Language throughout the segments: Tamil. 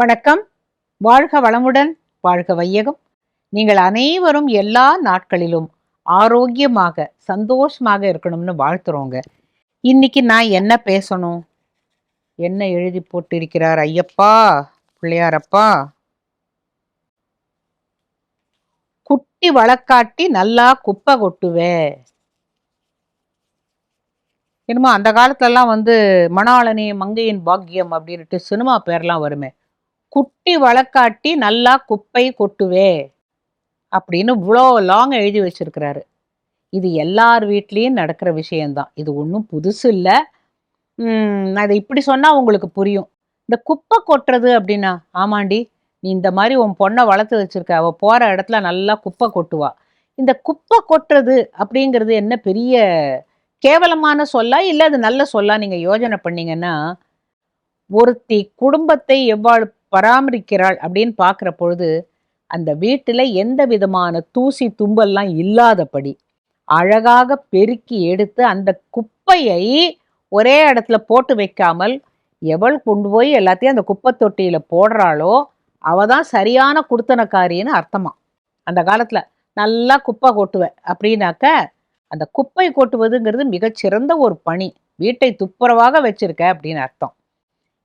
வணக்கம். வாழ்க வளமுடன் வாழ்க வையகம். நீங்கள் அனைவரும் எல்லா நாட்களிலும் ஆரோக்கியமாக சந்தோஷமாக இருக்கணும்னு வாழ்த்துறோங்க. இன்னைக்கு நான் என்ன பேசணும்? என்ன எழுதி போட்டிருக்கிறார் ஐயப்பா பிள்ளையாரப்பா? குட்டி வழக்காட்டி நல்லா குப்பை கொட்டுவே. என்னமோ அந்த காலத்துலலாம் வந்து மணாளனி மங்கையின் பாக்கியம் அப்படின்ட்டு சினிமா பேர்லாம் வருமே. குட்டி வழக்காட்டி நல்லா குப்பை கொட்டுவே அப்படின்னு இவ்வளோ லாங் எழுதி வச்சிருக்கிறாரு. இது எல்லார் வீட்லேயும் நடக்கிற விஷயந்தான் இது ஒன்றும் புதுசு இல்லை. நான் இதை இப்படி சொன்னால் உங்களுக்கு புரியும். இந்த குப்பை கொட்டுறது அப்படின்னா ஆமாண்டி நீ இந்த மாதிரி உன் பொண்ணை வளர்த்து வச்சிருக்க. அவள் போகிற இடத்துல நல்லா குப்பை கொட்டுவா. இந்த குப்பை கொட்டுறது அப்படிங்கிறது என்ன பெரிய கேவலமான சொல்லா? இல்லை அது நல்ல சொல்லா நீங்கள் யோஜனை பண்ணீங்கன்னா ஒருத்தி குடும்பத்தை எவ்வாறு பராமரிக்கிறாள் அப்படின்னு பார்க்குற பொழுது அந்த வீட்டில் எந்த விதமான தூசி தும்பல்லாம் இல்லாதபடி அழகாக பெருக்கி எடுத்து அந்த குப்பையை ஒரே இடத்துல போட்டு வைக்காமல் எவள் கொண்டு போய் எல்லாத்தையும் அந்த குப்பை தொட்டியில் போடுறாளோ அவ தான் சரியான குடுத்தனக்காரின்னு அர்த்தமா. அந்த காலத்தில் நல்லா குப்பை கொட்டுவேன் அப்படின்னாக்க அந்த குப்பை கொட்டுவதுங்கிறது மிகச்சிறந்த ஒரு பணி. வீட்டை துப்புரவாக வச்சிருக்க அப்படின்னு அர்த்தம்.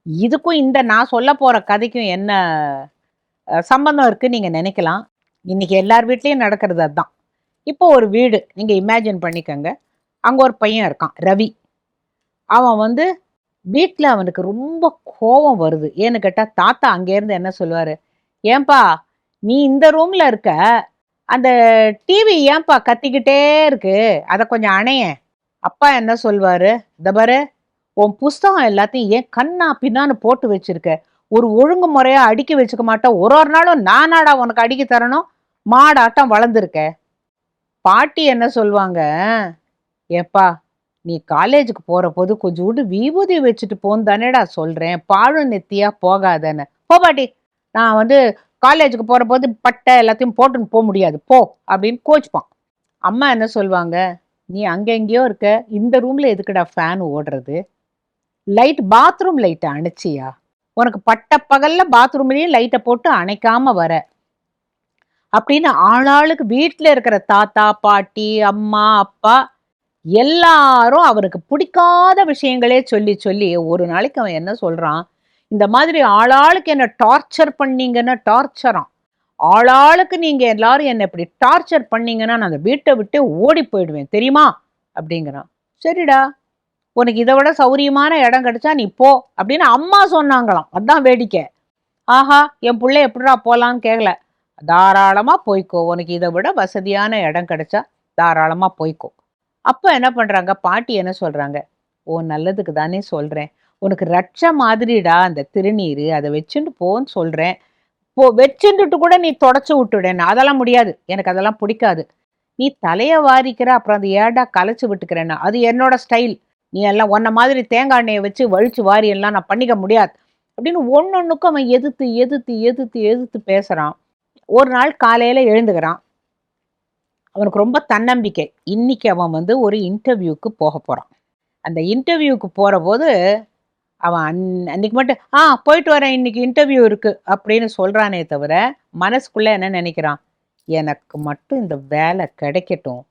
இதுக்கும் இந்த நான் சொல்ல போகிற கதைக்கும் என்ன சம்பந்தம் இருக்குன்னு நீங்கள் நினைக்கலாம். இன்னைக்கு எல்லார் வீட்லேயும் நடக்கிறது அதுதான் இப்போ ஒரு வீடு நீங்கள் இமேஜின் பண்ணிக்கோங்க. அங்கே ஒரு பையன் இருக்கான் ரவி. அவன் வந்து வீட்டில் அவனுக்கு ரொம்ப கோபம் வருது. ஏன்னு கேட்டால் தாத்தா அங்கேருந்து என்ன சொல்லுவார்? ஏன்பா நீ இந்த ரூமில் இருக்க அந்த டிவி ஏன்பா கத்திக்கிட்டே இருக்கு? அதை கொஞ்சம் அணையேன். அப்பா என்ன சொல்வார்? இந்த பாரு உன் புஸ்தகம் எல்லாத்தையும் ஏன் கண்ணா பின்னான்னு போட்டு வச்சிருக்க? ஒரு ஒழுங்கு முறையாக அடுக்கி வச்சுக்க மாட்டேன். ஒரு ஒரு நாளும் நானாடா உனக்கு அடிக்க தரணும். மாடாட்டம் வளர்ந்துருக்க. பாட்டி என்ன சொல்லுவாங்க? ஏப்பா நீ காலேஜுக்கு போகிற போது கொஞ்சோண்டு விபூதி வச்சுட்டு போன்னு தானேடா சொல்கிறேன் பாழும் நெத்தியாக போகாதன்னு. போ பாட்டி நான் வந்து காலேஜுக்கு போகிற போது பட்டை எல்லாத்தையும் போட்டுன்னு போக முடியாது. போ அப்படின்னு கோச்சுப்பான். அம்மா என்ன சொல்லுவாங்க? நீ அங்கெங்கேயோ இருக்க. இந்த ரூமில் எதுக்குடா ஃபேன் ஓடுறது? லைட் பாத்ரூம் லைட்டை அணைச்சியா உனக்கு பட்ட பகல்ல பாத்ரூம்லேயும் லைட்டை போட்டு அணைக்காம வர. அப்படின்னு ஆளாளுக்கு வீட்டில் இருக்கிற தாத்தா பாட்டி அம்மா அப்பா எல்லாரும் அவருக்கு பிடிக்காத விஷயங்களே சொல்லி சொல்லி ஒரு நாளைக்கு அவன் என்ன சொல்றான்? இந்த மாதிரி ஆளாளுக்கு என்ன டார்ச்சர் பண்ணீங்கன்னா டார்ச்சராம் ஆளாளுக்கு நீங்க எல்லாரும் என்ன இப்படி டார்ச்சர் பண்ணீங்கன்னா நான் அந்த வீட்டை விட்டு ஓடி போயிடுவேன் தெரியுமா? அப்படிங்கிறான். சரிடா. உனக்கு இதை விட சௌரியமான இடம் கிடைச்சா நீ போ அப்படின்னு அம்மா சொன்னாங்களாம். அதான் வேடிக்கை. ஆஹா என் பிள்ளை எப்படிடா போகலான்னு கேட்கல தாராளமாக போய்க்கோ. உனக்கு இதை விட வசதியான இடம் கிடைச்சா தாராளமாக போய்க்கோ. அப்போ என்ன பண்ணுறாங்க பாட்டி என்ன சொல்கிறாங்க ஓ நல்லதுக்கு தானே சொல்கிறேன் உனக்கு ரட்ச மாதிரிடா அந்த திருநீர். அதை வச்சுட்டு போன்னு சொல்கிறேன் போ வச்சுட்டு கூட நீ தொடச்சி விட்டுடேன் அதெல்லாம் முடியாது. எனக்கு அதெல்லாம் பிடிக்காது. நீ தலையை வாரிக்கிற. அப்புறம் அந்த ஏடா கலைச்சி விட்டுக்கிறேன்னா? அது என்னோட ஸ்டைல் நீ எல்லாம் உன்ன மாதிரி தேங்காய் எண்ணெயை வச்சு வழிச்சு வாரி எல்லாம் நான் பண்ணிக்க முடியாது. அப்படின்னு ஒன்னொன்னுக்கும் அவன் எதிர்த்து எதிர்த்து எதிர்த்து எதிர்த்து பேசுகிறான் ஒரு நாள் காலையில் எழுந்துக்கிறான். அவனுக்கு ரொம்ப தன்னம்பிக்கை. இன்னைக்கு அவன் வந்து ஒரு இன்டர்வியூக்கு போக போகிறான் அந்த இன்டர்வியூக்கு போகிறபோது போது அவன் அன் அன்னைக்கு மட்டும் ஆ போயிட்டு வரேன் இன்றைக்கி இன்டர்வியூ இருக்குது அப்படின்னு சொல்கிறானே தவிர மனசுக்குள்ளே என்ன நினைக்கிறான்? எனக்கு மட்டும் இந்த வேலை கிடைக்கட்டும்.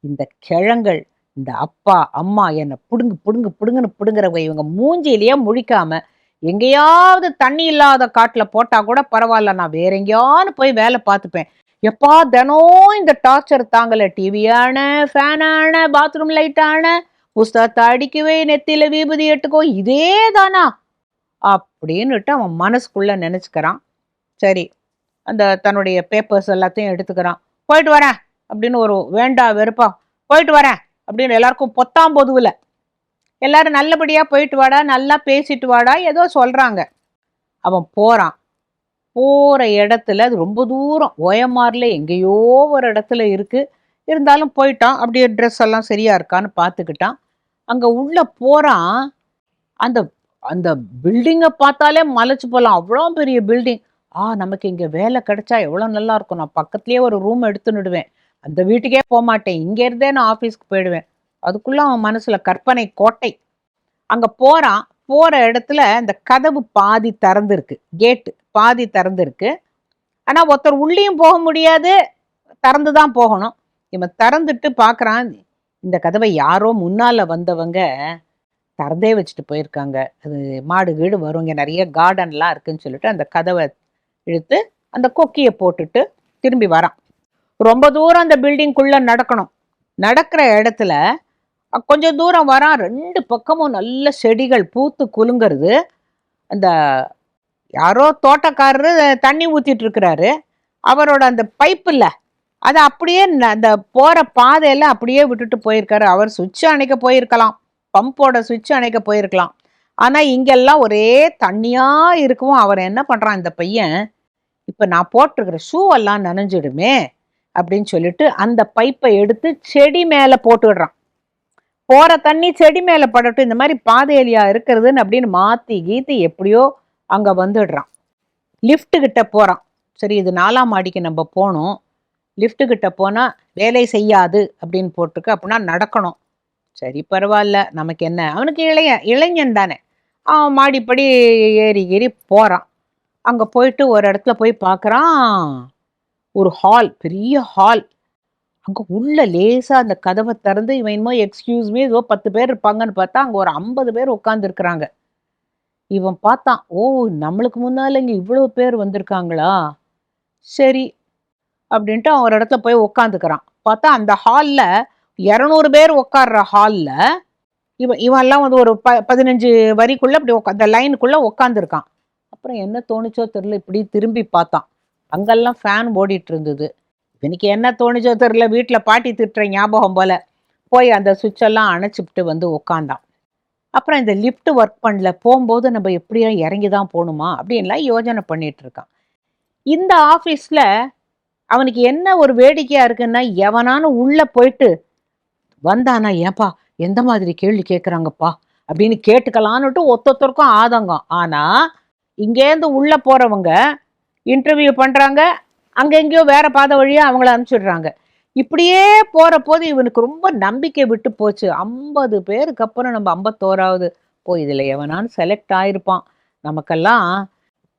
இந்த கிழங்கள் இந்த அப்பா அம்மா என்னை புடுங்கு புடுங்கு புடுங்குன்னு புடுங்குறவங்க இவங்க மூஞ்சியிலேயே முழிக்காம எங்கேயாவது தண்ணி இல்லாத காட்டில் போட்டால் கூட பரவாயில்ல நான் வேற எங்கேயாவது போய் வேலை பார்த்துப்பேன். எப்பா தினம் இந்த டார்ச்சர் தாங்கலை டிவியான ஃபேனான பாத்ரூம் லைட்டான புஸ்தகத்தை அடிக்கவே நெத்தியில விபூதி எட்டுக்கோ இதே தானா அப்படின்னுட்டு அவன் மனசுக்குள்ள நினச்சிக்கிறான். சரி அந்த தன்னுடைய பேப்பர்ஸ் எல்லாத்தையும் எடுத்துக்கிறான். போயிட்டு வரேன் அப்படின்னு ஒரு வேண்டா வெறுப்பா போயிட்டு வரேன். அப்படின்னு எல்லாருக்கும் பொத்தாம் பொதுவில் எல்லாரும் நல்லபடியாக போயிட்டு வாடா நல்லா பேசிட்டு வாடா ஏதோ சொல்கிறாங்க அவன் போகிறான் போகிற இடத்துல அது ரொம்ப தூரம். ஓயமார்ல எங்கேயோ ஒரு இடத்துல இருக்குது இருந்தாலும் போயிட்டான். அப்படியே ட்ரெஸ் எல்லாம் சரியாக இருக்கான்னு பார்த்துக்கிட்டான். அங்கே உள்ளே போகிறான் அந்த அந்த பில்டிங்கை பார்த்தாலே மலைச்சு போகலாம் அவ்வளோ பெரிய பில்டிங் ஆ நமக்கு இங்கே வேலை கிடைச்சா எவ்வளோ நல்லா இருக்கும். நான் பக்கத்துலேயே ஒரு ரூம் எடுத்துன்னுடுவேன் அந்த வீட்டுக்கே போகமாட்டேன் இங்கேருந்தே நான் ஆஃபீஸ்க்கு போயிடுவேன். அதுக்குள்ளே அவன் மனசில் கற்பனை கோட்டை. அங்கே போகிறான் போகிற இடத்துல இந்த கதவு பாதி திறந்துருக்கு. கேட்டு பாதி திறந்துருக்கு. ஆனால் ஒருத்தர் உள்ளேயும் போக முடியாது. திறந்து தான் போகணும். இவன் திறந்துட்டு பார்க்குறான் இந்த கதவை யாரோ முன்னால் வந்தவங்க திறந்தே வச்சுட்டு போயிருக்காங்க. அது மாடு வீடு வரும். இங்கே நிறைய கார்டன்லாம் இருக்குன்னு சொல்லிட்டு அந்த கதவை இழுத்து அந்த கொக்கியை போட்டுட்டு திரும்பி வரான். ரொம்ப தூரம் அந்த பில்டிங்குள்ள நடக்கணும். நடக்கிற இடத்துல கொஞ்சம் தூரம் வரான் ரெண்டு பக்கமும் நல்ல செடிகள் பூத்து குலுங்கிறது. அந்த யாரோ தோட்டக்காரரு தண்ணி ஊற்றிட்டு இருக்கிறாரு. அவரோட அந்த பைப் இல்லை அதை அப்படியே ந- அந்த போகிற பாதையில் அப்படியே விட்டுட்டு போயிருக்காரு. அவர் சுவிட்ச் அணைக்க போயிருக்கலாம். பம்போட சுவிட்ச் அணைக்க போயிருக்கலாம். ஆனால் இங்கெல்லாம் ஒரே தண்ணியாக இருக்கவும். அவர் என்ன பண்ணுறான் இந்த பையன் இப்போ நான் போட்டிருக்கிற ஷூ எல்லாம் நனைஞ்சிடுமே. அப்படின்னு சொல்லிட்டு அந்த பைப்பை எடுத்து செடி மேலே போட்டுடுறான் போகிற தண்ணி செடி மேலே படட்டும். இந்த மாதிரி பாதையலியா இருக்கிறதுன்னு அப்படின்னு மாற்றி கீத்தி எப்படியோ அங்கே வந்துடுறான். லிஃப்ட்டுக்கிட்ட போகிறான் சரி இது நாலாம் மாடிக்கு நம்ம போகணும் லிஃப்ட்டுக்கிட்ட போனால் வேலை செய்யாது அப்படின்னு போட்டிருக்கு. அப்படின்னா நடக்கணும். சரி பரவாயில்ல. நமக்கு என்ன? அவனுக்கு இளைய இளைஞன் தானே. அவன் மாடிப்படி ஏறி ஏறி போகிறான் அங்கே போயிட்டு ஒரு இடத்துல போய் பார்க்குறான். ஒரு ஹால் பெரிய ஹால் அங்கே உள்ள லேசாக அந்த கதவை திறந்து இவன் என்னமோ எக்ஸ்கியூஸ் மீ ஏதோ பத்து பேர் இருப்பாங்கன்னு பார்த்தா அங்கே ஒரு ஐம்பது பேர் உட்காந்துருக்குறாங்க இவன் பார்த்தான் ஓ நம்மளுக்கு முன்னால இங்கே இவ்வளோ பேர் வந்திருக்காங்களா? சரி அப்படின்ட்டு அவன் ஒரு இடத்துல போய் உட்காந்துக்கிறான் பார்த்தா அந்த ஹாலில் இரநூறு பேர் உட்கார்ற ஹாலில் இவன் இவன்லாம் வந்து ஒரு ப பதினஞ்சு வரிக்குள்ளே இப்படி உக்கா அந்த லைனுக்குள்ளே உட்காந்துருக்கான் அப்புறம் என்ன தோணுச்சோ தெரியல இப்படி திரும்பி பார்த்தான். அங்கெல்லாம் ஃபேன் ஓடிட்டு இருந்தது இவனுக்கு என்ன தோணுச்சோ தெரில வீட்டில் பாட்டி திட்டுற ஞாபகம் போல போய் அந்த சுவிட்ச் எல்லாம் வந்து உட்காந்தான் அப்புறம் இந்த லிஃப்ட் ஒர்க் பண்ணல போகும்போது நம்ம எப்படியா இறங்கி தான் போகணுமா அப்படின்லாம் யோசனை பண்ணிட்டு இருக்கான் இந்த ஆஃபீஸில் அவனுக்கு என்ன ஒரு வேடிக்கையாக இருக்குன்னா எவனானு உள்ளே போயிட்டு வந்தானா ஏன்பா எந்த மாதிரி கேள்வி கேட்குறாங்கப்பா அப்படின்னு கேட்டுக்கலான்னுட்டு ஒத்தொத்தருக்கும் ஆதங்கம். ஆனால் இங்கேருந்து உள்ளே போகிறவங்க இன்டர்வியூ பண்ணுறாங்க அங்கே எங்கேயோ வேறு பாதை வழியாக அவங்கள அனுப்பிச்சிடுறாங்க. இப்படியே போகிற போது இவனுக்கு ரொம்ப நம்பிக்கை விட்டு போச்சு. ஐம்பது பேருக்கு அப்புறம் நம்ம ஐம்பத்தோராவது போய் இதில் எவனான்னு செலக்ட் ஆயிருப்பான். நமக்கெல்லாம்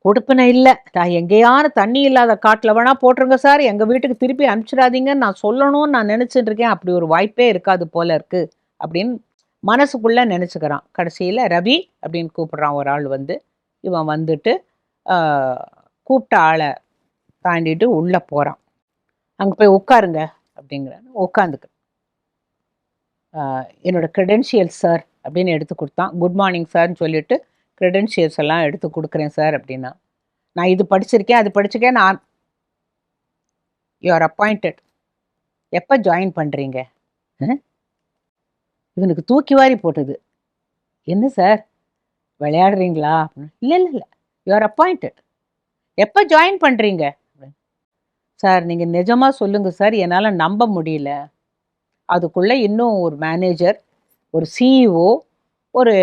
கொடுப்பினை இல்லை. நான் எங்கேயான தண்ணி இல்லாத காட்டில் வேணால் போட்டுருங்க சார். எங்கள் வீட்டுக்கு திருப்பி அனுப்பிச்சிடாதீங்கன்னு நான் சொல்லணும்னு நான் நினச்சிட்டு இருக்கேன். அப்படி ஒரு வாய்ப்பே இருக்காது போல இருக்குது அப்படின்னு மனசுக்குள்ளே நினச்சிக்கிறான். கடைசியில் ரவி அப்படின்னு கூப்பிட்றான். ஒரு ஆள் வந்து இவன் வந்துட்டு கூப்பிட்ட ஆளை தாண்டிட்டு உள்ளே போகிறான் அங்கே போய் உட்காருங்க அப்படிங்கிறான் உட்காந்துக்கு. என்னோடய க்ரெடென்ஷியல் சார் அப்படின்னு எடுத்து கொடுத்தான். குட் மார்னிங் சார்னு சொல்லிட்டு க்ரெடென்ஷியல்ஸ் எல்லாம் எடுத்து கொடுக்குறேன் சார் அப்படின்னா. நான் இது படிச்சிருக்கேன் அது படிச்சிருக்கேன் நான் யூஆர் அப்பாயிண்டட் எப்போ ஜாயின் பண்ணுறீங்க இவனுக்கு தூக்கி வாரி போட்டது. என்ன சார் விளையாடுறீங்களா? அப்படின்னு இல்லை இல்லை இல்லை. யூஆர் அப்பாயிண்டட் எப்போ ஜாயின் பண்ணுறீங்க சார் நீங்கள் நிஜமாக சொல்லுங்கள் சார் என்னால் நம்ப முடியல. அதுக்குள்ளே இன்னும் ஒரு மேனேஜர் ஒரு சிஇஓ ஒரு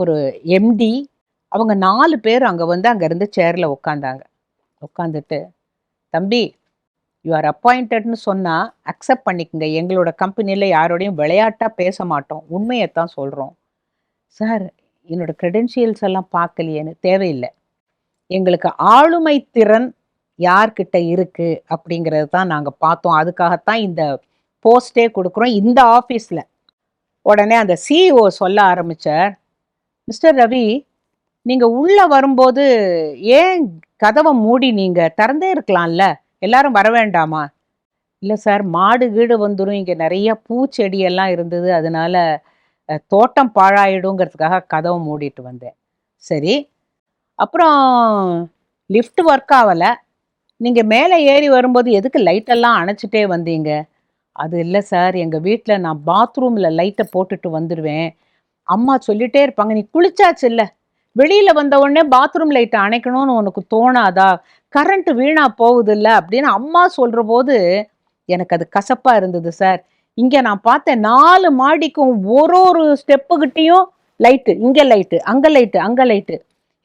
ஒரு எம்டி அவங்க நாலு பேர் அங்கே வந்து அங்கேருந்து சேரில் உட்காந்தாங்க உட்காந்துட்டு தம்பி யூ ஆர் அப்பாயிண்டட்னு சொன்னால் அக்செப்ட் பண்ணிக்கங்க. எங்களோட கம்பெனியில் யாரோடையும் விளையாட்டாக பேச மாட்டோம். உண்மையைத்தான் சொல்கிறோம் சார் என்னோடய க்ரெடென்ஷியல்ஸ் எல்லாம் பார்க்கலையேன்னு தேவையில்லை. எங்களுக்கு ஆளுமை திறன் யார்கிட்ட இருக்கு அப்படிங்கிறது தான் நாங்கள் பார்த்தோம். அதுக்காகத்தான் இந்த போஸ்டே கொடுக்குறோம். இந்த ஆஃபீஸில் உடனே அந்த சிஇஓ சொல்ல ஆரம்பித்தார் மிஸ்டர் ரவி நீங்கள் உள்ளே வரும்போது ஏன் கதவை மூடி நீங்கள் திறந்தே இருக்கலாம்ல. எல்லாரும் வர வேண்டாமா? இல்லை சார் மாடு கீடு வந்துடும் இங்கே நிறைய பூச்செடியெல்லாம் இருந்தது. அதனால தோட்டம் பாழாயிடுங்கிறதுக்காக கதவை மூடிட்டு வந்தேன். சரி அப்புறம் லிஃப்ட் ஒர்க் ஆகலை. நீங்கள் மேலே ஏறி வரும்போது எதுக்கு லைட்டெல்லாம் அணைச்சிட்டே வந்தீங்க? அது இல்லை சார் எங்கள் வீட்டில் நான் பாத்ரூமில் லைட்டை போட்டுட்டு வந்துடுவேன் அம்மா சொல்லிட்டே இருப்பாங்க நீ குளிச்சாச்சு இல்லை? வெளியில் வந்த உடனே பாத்ரூம் லைட்டை அணைக்கணும்னு உனக்கு தோணாதா? கரண்ட்டு வீணாக போகுது இல்லை? அப்படின்னு அம்மா சொல்கிற போது எனக்கு அது கசப்பாக இருந்தது சார் இங்கே நான் பார்த்தேன் நாலு மாடிக்கும் ஒரு ஒரு ஸ்டெப்புக்கிட்டேயும் லைட்டு இங்கே லைட்டு அங்கே லைட்டு அங்கே லைட்டு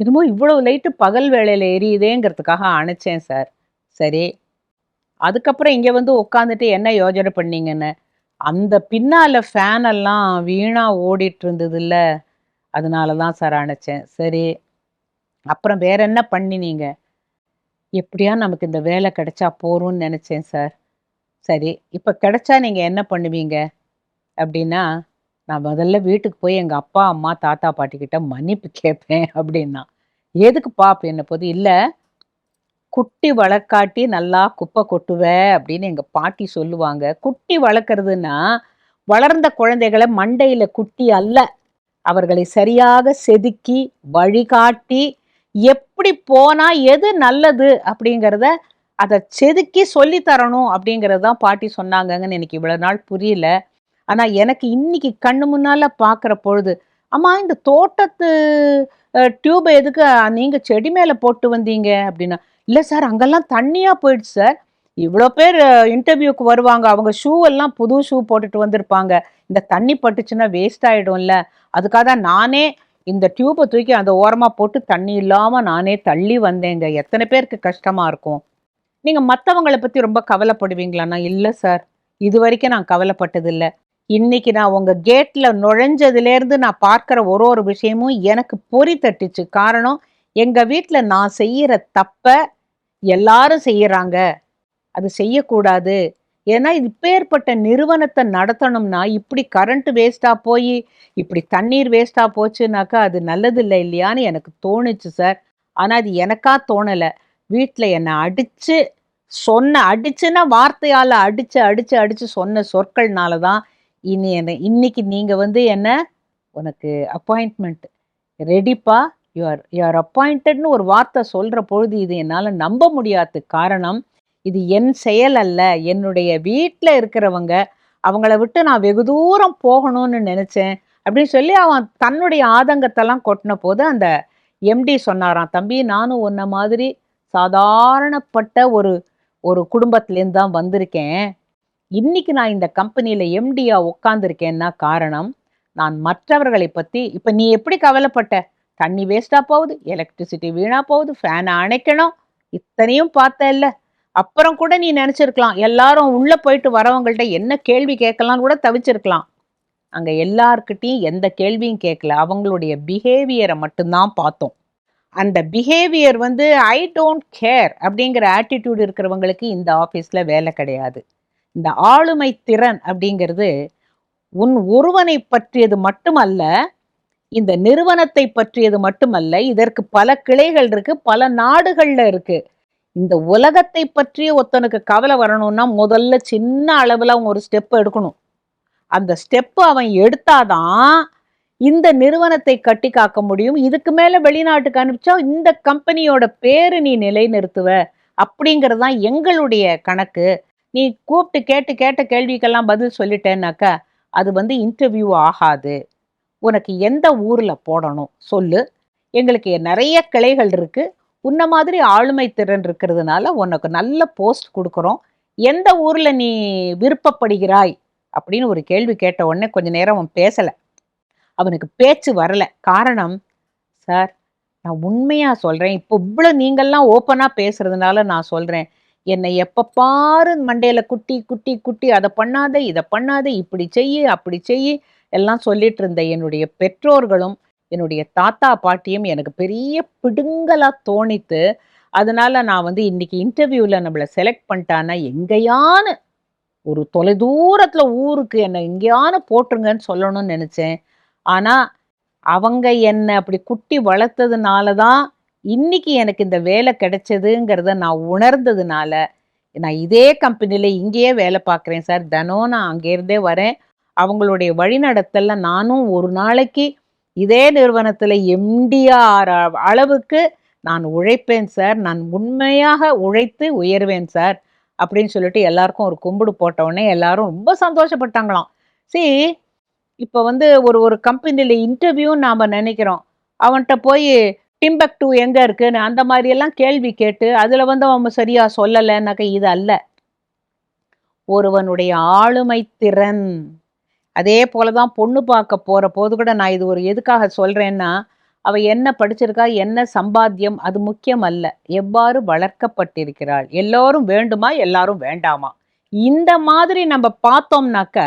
என்னமோ இவ்வளோ லைட்டு பகல் வேலையில் எரியுதேங்கிறதுக்காக அணைச்சேன் சார் சரி. அதுக்கப்புறம் இங்கே வந்து உட்காந்துட்டு என்ன யோஜனை பண்ணீங்கன்னு? அந்த பின்னால ஃபேன் எல்லாம் ஓடிட்டு இருந்ததுல்ல அதனால தான் சார் அணைச்சேன். சரி. அப்புறம் வேற என்ன பண்ணினீங்க? எப்படியா நமக்கு இந்த வேலை கிடைச்சா போரும்னு நினச்சேன் சார் சரி. இப்போ கிடைச்சா நீங்கள் என்ன பண்ணுவீங்க? அப்படின்னா நான் முதல்ல வீட்டுக்கு போய் எங்கள் அப்பா அம்மா தாத்தா பாட்டிக்கிட்ட மன்னிப்பு கேட்பேன் அப்படின்னா. எதுக்குப்பா என்னை போது? இல்லை குட்டி வளர்க்காட்டி நல்லா குப்பை கொட்டுவ அப்படின்னு எங்கள் பாட்டி சொல்லுவாங்க. குட்டி வளர்க்குறதுன்னா வளர்ந்த குழந்தைகளை மண்டையில் குட்டி அல்ல. அவர்களை சரியாக செதுக்கி வழிகாட்டி எப்படி போனால் எது நல்லது அப்படிங்கிறத அதை செதுக்கி சொல்லித்தரணும் அப்படிங்கிறது தான் பாட்டி சொன்னாங்கன்னு எனக்கு இவ்வளோ நாள் புரியல. ஆனால் எனக்கு இன்னைக்கு கண்ணு முன்னால் பார்க்குற பொழுது அம்மா இந்த தோட்டத்து டியூப் எதுக்கு நீங்கள் செடி மேலே போட்டு வந்தீங்க அப்படின்னா இல்லை சார் அங்கெல்லாம் தண்ணியாக போயிடுச்சு சார். இவ்வளோ பேர் இன்டர்வியூக்கு வருவாங்க. அவங்க ஷூ எல்லாம் புது ஷூ போட்டுட்டு வந்திருப்பாங்க. இந்த தண்ணி பட்டுச்சுன்னா வேஸ்ட் ஆகிடும்ல அதுக்காக தான் நானே இந்த டியூப்பை தூக்கி அந்த ஓரமாக போட்டு தண்ணி இல்லாமல் நானே தள்ளி வந்தேங்க. எத்தனை பேருக்கு கஷ்டமாக இருக்கும். நீங்கள் மற்றவங்களை பற்றி ரொம்ப கவலைப்படுவீங்களாண்ணா இல்லை சார். இது வரைக்கும் நான் கவலைப்பட்டதில்லை. இன்னைக்கு நான் உங்கள் கேட்டில் நுழைஞ்சதுலேருந்து நான் பார்க்குற ஒரு ஒரு விஷயமும் எனக்கு பொறி தட்டுச்சு. காரணம் எங்கள் வீட்டில் நான் செய்கிற தப்பை எல்லாரும் செய்கிறாங்க அது செய்யக்கூடாது. ஏன்னா இது நிறுவனத்தை நடத்தணும்னா இப்படி கரண்ட் வேஸ்ட்டாக போய் இப்படி தண்ணீர் வேஸ்ட்டாக போச்சுனாக்கா அது நல்லதில்லை இல்லையான்னு எனக்கு தோணுச்சு சார். ஆனால் அது எனக்கா தோணலை. வீட்டில் என்னை அடித்து சொன்ன அடிச்சுன்னா வார்த்தையால் அடித்து அடித்து அடித்து சொன்ன சொற்கள்னால தான் இனி என்ன இன்னைக்கு நீங்கள் வந்து என்ன உனக்கு அப்பாயின்ட்மெண்ட் ரெடிப்பா யூஆர் யூஆர் அப்பாயிண்டட்னு ஒரு வார்த்தை சொல்கிற பொழுது இது என்னால் நம்ப முடியாது காரணம். இது என் செயல் அல்ல. என்னுடைய வீட்டில் இருக்கிறவங்க அவங்கள விட்டு நான் வெகு தூரம் போகணும்னு நினச்சேன். அப்படின்னு சொல்லி அவன் தன்னுடைய ஆதங்கத்தெல்லாம் கொட்டின போது அந்த எம்டி சொன்னாராம் தம்பி நானும் உன்ன மாதிரி சாதாரணப்பட்ட ஒரு ஒரு குடும்பத்துலேருந்து தான் வந்திருக்கேன். இன்னைக்கு நான் இந்த கம்பெனியில் எம்டியா உட்காந்துருக்கேன்னா காரணம் நான் மற்றவர்களை பற்றி இப்போ நீ எப்படி கவலைப்பட்ட? தண்ணி வேஸ்ட்டாக போகுது எலக்ட்ரிசிட்டி வீணாக போகுது ஃபேனை அணைக்கணும் இத்தனையும் பார்த்த இல்லை அப்புறம் கூட நீ நினச்சிருக்கலாம் எல்லாரும் உள்ளே போயிட்டு வரவங்கள்ட்ட என்ன கேள்வி கேட்கலாம்னு கூட தவிச்சிருக்கலாம். அங்கே எல்லார்கிட்டையும் எந்த கேள்வியும் கேட்கல அவங்களுடைய பிஹேவியரை மட்டும்தான் பார்த்தோம். அந்த பிஹேவியர் வந்து ஐ டோன்ட் கேர் அப்படிங்கிற ஆட்டிடியூட் இருக்கிறவங்களுக்கு இந்த ஆஃபீஸில் வேலை கிடையாது. இந்த ஆளுமை திறன் அப்படிங்கிறது உன் ஒருவனை பற்றியது மட்டுமல்ல இந்த நிறுவனத்தை பற்றியது மட்டுமல்ல இதற்கு பல கிளைகள் இருக்கு பல நாடுகள்ல இருக்கு. இந்த உலகத்தை பற்றிய ஒருத்தனுக்கு கவலை வரணும்னா முதல்ல சின்ன அளவில் அவன் ஒரு ஸ்டெப் எடுக்கணும். அந்த ஸ்டெப்பு அவன் எடுத்தாதான் இந்த நிறுவனத்தை கட்டி காக்க முடியும். இதுக்கு மேல வெளிநாட்டுக்கு அனுப்பிச்சா இந்த கம்பெனியோட பேரு நீ நிலைநிறுத்துவ அப்படிங்கிறது தான் எங்களுடைய கணக்கு. நீ கூப்பிட்டு கேட்டு கேட்ட கேள்விக்கெல்லாம் பதில் சொல்லிட்டேன்னாக்கா அது வந்து இன்டர்வியூ ஆகாது. உனக்கு எந்த ஊரில் போடணும் சொல்லு. எங்களுக்கு நிறைய கிளைகள் இருக்குது உன்ன மாதிரி ஆளுமை திறன் இருக்கிறதுனால உனக்கு நல்ல போஸ்ட் கொடுக்குறோம். எந்த ஊரில் நீ விருப்பப்படுகிறாய்? அப்படின்னு ஒரு கேள்வி கேட்ட உடனே கொஞ்ச நேரம் அவன் பேசலை. அவனுக்கு பேச்சு வரலை. காரணம் சார் நான் உண்மையாக சொல்கிறேன் இப்போ இவ்வளோ நீங்கள்லாம் ஓப்பனாக பேசுறதுனால நான் சொல்கிறேன் என்னை எப்போ பாரு மண்டையில் குட்டி குட்டி குட்டி அதை பண்ணாத இதை பண்ணாத இப்படி செய்யு அப்படி செய்யு எல்லாம் சொல்லிட்டு இருந்த என்னுடைய பெற்றோர்களும் என்னுடைய தாத்தா பாட்டியும் எனக்கு பெரிய பிடுங்கலாக தோணித்து அதனால் நான் வந்து இன்னைக்கு இன்டர்வியூவில் நம்மளை செலக்ட் பண்ணிட்டான்னா எங்கேயானு ஒரு தொலைதூரத்தில் ஊருக்கு என்னை எங்கேயானு போட்டுருங்கன்னு சொல்லணும்னு நினச்சேன். ஆனால் அவங்க என்னை அப்படி குட்டி வளர்த்ததுனால தான் இன்னைக்கு எனக்கு இந்த வேலை கிடைச்சதுங்கிறத நான் உணர்ந்ததுனால நான் இதே கம்பெனியில் இங்கேயே வேலை பார்க்குறேன் சார். தினம் நான் அங்கேருந்தே வரேன். அவங்களுடைய வழிநடத்தலில் நானும் ஒரு நாளைக்கு இதே நிறுவனத்தில் எம்டிஆர் அளவுக்கு நான் உழைப்பேன் சார். நான் உண்மையாக உழைத்து உயர்வேன் சார். அப்படின்னு சொல்லிட்டு எல்லாருக்கும் ஒரு கும்பிடு போட்டவுடனே எல்லாரும் ரொம்ப சந்தோஷப்பட்டாங்களாம். சரி இப்போ வந்து ஒரு ஒரு கம்பெனியில் இன்டர்வியூன்னு நாம் நினைக்கிறோம். அவன்கிட்ட போய் டிம்பக் டூ எங்கே இருக்குன்னு அந்த மாதிரியெல்லாம் கேள்வி கேட்டு அதில் வந்து அவன் சரியாக சொல்லலைன்னாக்க இது அல்ல. ஒருவனுடைய ஆளுமை திறன். அதே போல தான் பொண்ணு பார்க்க போகிற போது கூட நான் இது ஒரு எதுக்காக சொல்கிறேன்னா அவள் என்ன படிச்சிருக்கா என்ன சம்பாத்தியம் அது முக்கியம் அல்ல. எவ்வாறு வளர்க்கப்பட்டிருக்கிறாள்? எல்லோரும் வேண்டுமா எல்லாரும் வேண்டாமா? இந்த மாதிரி நம்ம பார்த்தோம்னாக்க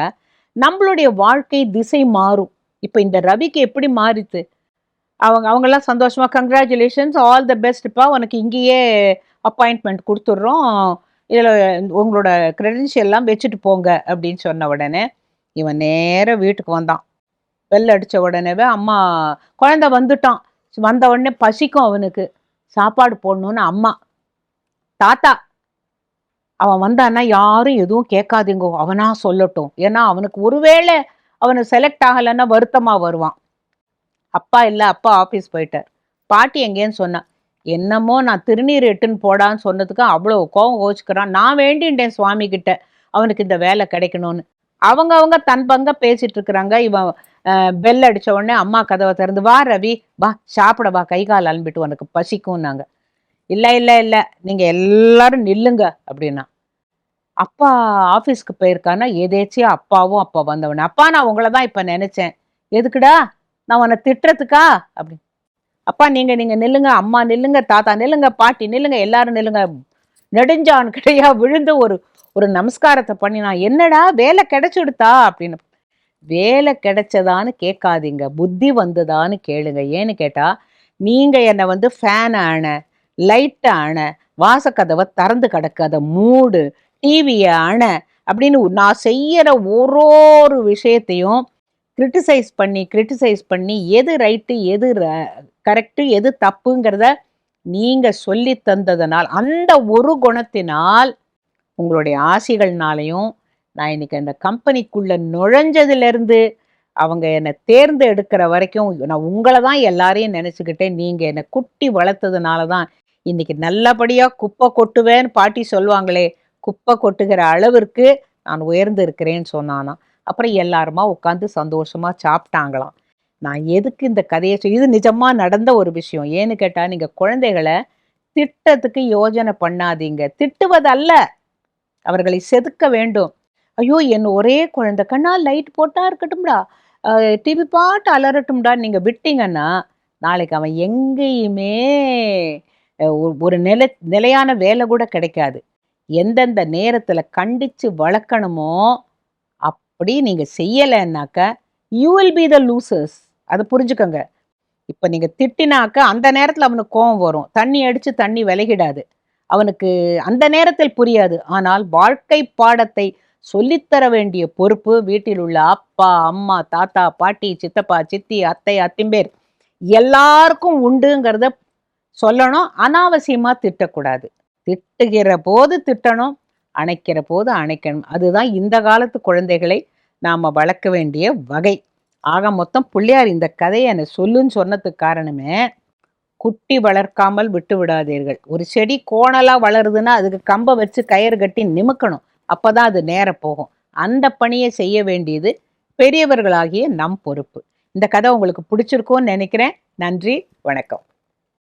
நம்மளுடைய வாழ்க்கை திசை மாறும். இப்போ இந்த ரவிக்கு எப்படி மாறித்து அவங்க அவங்கெல்லாம் சந்தோஷமாக கங்க்ராச்சுலேஷன்ஸ் ஆல் த பெஸ்ட்ப்பா உனக்கு இங்கேயே அப்பாயின்மெண்ட் கொடுத்துட்றோம். இதில் உங்களோட க்ரெடென்ஷியல்லாம் வச்சுட்டு போங்க அப்படின்னு சொன்ன உடனே இவன் நேராக வீட்டுக்கு வந்தான். பெல் அடித்த உடனேவே அம்மா குழந்தை வந்துட்டான். வந்த உடனே பசிக்கும் அவனுக்கு. சாப்பாடு போடணும்னு அம்மா. தாத்தா. அவன் வந்தான்னா யாரும் எதுவும் கேட்காதீங்கோ அவனா சொல்லட்டும். ஏன்னா அவனுக்கு ஒருவேளை அவனை செலக்ட் ஆகலைன்னா வருத்தமாக வருவான். அப்பா இல்லை அப்பா ஆஃபீஸ் போயிட்டார். பாட்டி எங்கேன்னு சொன்னா என்னமோ நான் திருநீர் எட்டுன்னு போடான்னு சொன்னதுக்கு அவ்வளோ கோவம் கோச்சுக்கிறான். நான் வேண்டின்ட்டேன் சுவாமி கிட்ட அவனுக்கு இந்த வேலை கிடைக்கணும்னு. அவங்க அவங்க தன் பங்க பேசிட்டு இருக்கிறாங்க. இவன் பெல் அடித்த உடனே அம்மா கதவை திறந்து வா ரவி வா சாப்பிட வா கை கால் அலம்பிட்டு உனக்கு பசிக்கும்னாங்க இல்லை இல்லை இல்லை நீங்கள் எல்லாரும் நில்லுங்க அப்படின்னா. அப்பா ஆஃபீஸ்க்கு போயிருக்கான்னா எதேச்சியா அப்பாவும் அப்பா வந்தவன. அப்பா நான் உங்களை தான் இப்போ நினச்சேன். எதுக்குடா? நான் உன்னை திட்டுறதுக்கா? அப்படி. அப்பா நீங்க நீங்க நில்லுங்க. அம்மா நில்லுங்க. தாத்தா நில்லுங்க. பாட்டி நில்லுங்க. எல்லாரும் நில்லுங்க. நெடுஞ்சான் கிடையா விழுந்து ஒரு ஒரு நமஸ்காரத்தை பண்ணி நான் என்னடா? வேலை கிடைச்சுடுதா? அப்படின்னு. வேலை கிடைச்சதான்னு கேட்காதீங்க. புத்தி வந்ததான்னு கேளுங்க. ஏன்னு கேட்டா நீங்க என்னை வந்து ஃபேன் ஆன லைட் ஆன வாசக்கதவை திறந்து கிடக்காத மூடு டிவியை அண அப்படின்னு நான் செய்யற ஒரு ஒரு விஷயத்தையும் கிரிட்டிசைஸ் பண்ணி கிரிட்டிசைஸ் பண்ணி எது ரைட்டு எது கரெக்டு எது தப்புங்கிறத நீங்கள் சொல்லி தந்ததனால் அந்த ஒரு குணத்தினால் உங்களுடைய ஆசைகள்னாலையும் நான் இன்னைக்கு அந்த கம்பெனிக்குள்ளே நுழைஞ்சதுலேருந்து அவங்க என்னை தேர்ந்து எடுக்கிற வரைக்கும் நான் உங்களை தான் எல்லாரையும் நினச்சிக்கிட்டேன். நீங்கள் என்னை குட்டி வளர்த்ததுனால தான் இன்னைக்கு நல்லபடியாக குப்பை கொட்டுவேன்னு பாட்டி சொல்லுவாங்களே குப்பை கொட்டுகிற அளவிற்கு நான் உயர்ந்து இருக்கிறேன்னு சொன்னானா. அப்புறம் எல்லாருமா உட்காந்து சந்தோஷமாக சாப்பிட்டாங்களாம். நான் எதுக்கு இந்த கதையை சொல்~ இது நிஜமாக நடந்த ஒரு விஷயம். ஏன்னு கேட்டால் நீங்கள் குழந்தைகளை திட்டத்துக்கு யோஜனை பண்ணாதீங்க. திட்டுவதல்ல. அவர்களை செதுக்க வேண்டும். ஐயோ என் ஒரே குழந்தை. கண்ணா லைட் போட்டா இருக்கட்டும்டா. டிவி பாட்டு அலறட்டும்டா நீங்கள் விட்டீங்கன்னா நாளைக்கு அவன் எங்கேயுமே ஒரு நில நிலையான வேலை கூட கிடைக்காது. எந்தெந்த நேரத்தில் கண்டித்து வளர்க்கணுமோ அப்படி நீங்கள் செய்யலைன்னாக்க you will be the losers அதை புரிஞ்சுக்கோங்க. இப்போ நீங்கள் திட்டினாக்க அந்த நேரத்தில் அவனுக்கு கோவம் வரும். தண்ணி அடித்து தண்ணி விலகிடாது. அவனுக்கு அந்த நேரத்தில் புரியாது. ஆனால் வாழ்க்கை பாடத்தை சொல்லித்தர வேண்டிய பொறுப்பு வீட்டில் உள்ள அப்பா அம்மா தாத்தா பாட்டி சித்தப்பா சித்தி அத்தை அத்திம்பேர் எல்லாருக்கும் உண்டுங்கிறத சொல்லணும். அனாவசியமாக திட்டக்கூடாது. திட்டுகிற போது திட்டணும். அணைக்கிற போது அணைக்கணும். அதுதான் இந்த காலத்து குழந்தைகளை நாம் வளர்க்க வேண்டிய வகை. ஆக மொத்தம் பிள்ளையார் இந்த கதையை என்னை சொல்லுன்னு சொன்னதுக்கு காரணமே குட்டி வளர்க்காமல் விட்டு விடாதீர்கள். ஒரு செடி கோணலாக வளருதுன்னா அதுக்கு கம்பை வச்சு கயிறு கட்டி நிமுக்கணும். அப்போ தான் அது நேர போகும். அந்த பணியை செய்ய வேண்டியது பெரியவர்களாகிய நம் பொறுப்பு. இந்த கதை உங்களுக்கு பிடிச்சிருக்கும்னு நினைக்கிறேன். நன்றி வணக்கம்.